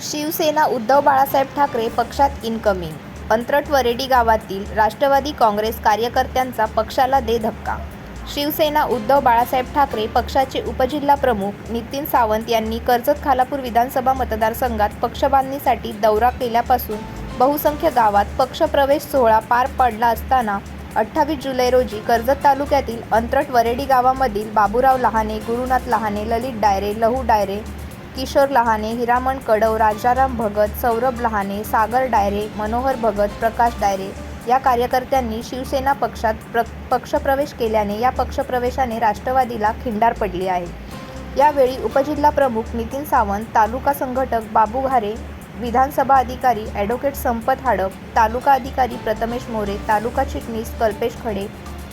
शिवसेना उद्धव बाळासाहेब ठाकरे पक्षात इनकमिंग अंतरट वरेडी गावातील राष्ट्रवादी काँग्रेस कार्यकर्त्यांचा पक्षाला दे धक्का. शिवसेना उद्धव बाळासाहेब ठाकरे पक्षाचे उपजिल्हा प्रमुख नितीन सावंत यांनी कर्जत खालापूर विधानसभा मतदारसंघात पक्षबांधणीसाठी दौरा केल्यापासून बहुसंख्य गावात पक्षप्रवेश सोहळा पार पडला असताना अठ्ठावीस जुलै रोजी कर्जत तालुक्यातील अंतरट वरेडी गावामधील बाबूराव लहाने गुरुनाथ लहाने ललित डायरे लहू डायरे किशोर लहाने हिरामण कडव राजाराम भगत सौरभ लहाने सागर डायरे मनोहर भगत प्रकाश डायरे या कार्यकर्त्यांनी शिवसेना पक्षात प्र पक्षप्रवेश केल्याने या पक्षप्रवेशाने राष्ट्रवादीला खिंडार पडली आहे. यावेळी उपजिल्हा प्रमुख नितीन सावंत तालुका संघटक बाबू घारे विधानसभा अधिकारी ॲडव्होकेट संपत हाडप तालुका अधिकारी प्रथमेश मोरे तालुका चिटणीस कल्पेश खडे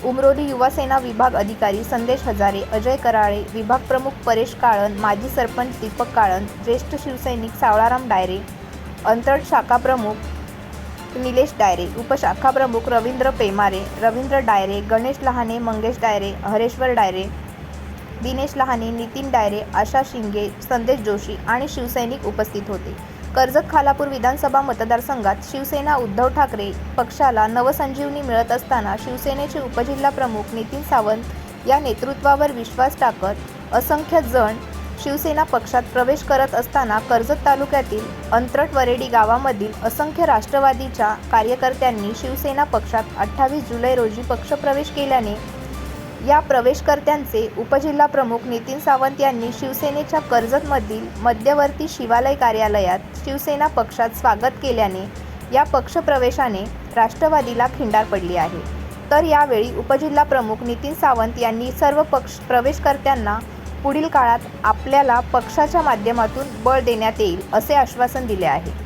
उमरोली युवासेना विभाग अधिकारी संदेश हजारे अजय कराळे विभाग प्रमुख परेश काळन माजी सरपंच दीपक काळन ज्येष्ठ शिवसैनिक सावळाराम डायरे अंतरट शाखा प्रमुख निलेश डायरे उपशाखा प्रमुख रवींद्र पेमारे रवींद्र डायरे गणेश लहाने मंगेश डायरे हरेश्वर डायरे दिनेश लहाने नितीन डायरे आशा शिंगे संदेश जोशी आणि शिवसैनिक उपस्थित होते. कर्जत खालापूर विधानसभा मतदारसंघात शिवसेना उद्धव ठाकरे पक्षाला नवसंजीवनी मिळत असताना शिवसेनेचे उपजिल्हा प्रमुख नितीन सावंत या नेतृत्वावर विश्वास टाकत असंख्य जण शिवसेना पक्षात प्रवेश करत असताना कर्जत तालुक्यातील अंतरट वरेडी गावामधील असंख्य राष्ट्रवादीच्या कार्यकर्त्यांनी शिवसेना पक्षात अठ्ठावीस जुलै रोजी पक्षप्रवेश केल्याने या प्रवेशकर्त्यांचे उपजिल्हा प्रमुख नितीन सावंत यांनी शिवसेनेच्या कर्जतमधील मध्यवर्ती शिवालय कार्यालयात शिवसेना पक्षात स्वागत केल्याने या पक्षप्रवेशाने राष्ट्रवादीला खिंडार पडली आहे. तर यावेळी उपजिल्हा प्रमुख नितीन सावंत यांनी सर्व पक्ष प्रवेशकर्त्यांना पुढील काळात आपल्याला पक्षाच्या माध्यमातून बळ देण्यात येईल असे आश्वासन दिले आहे.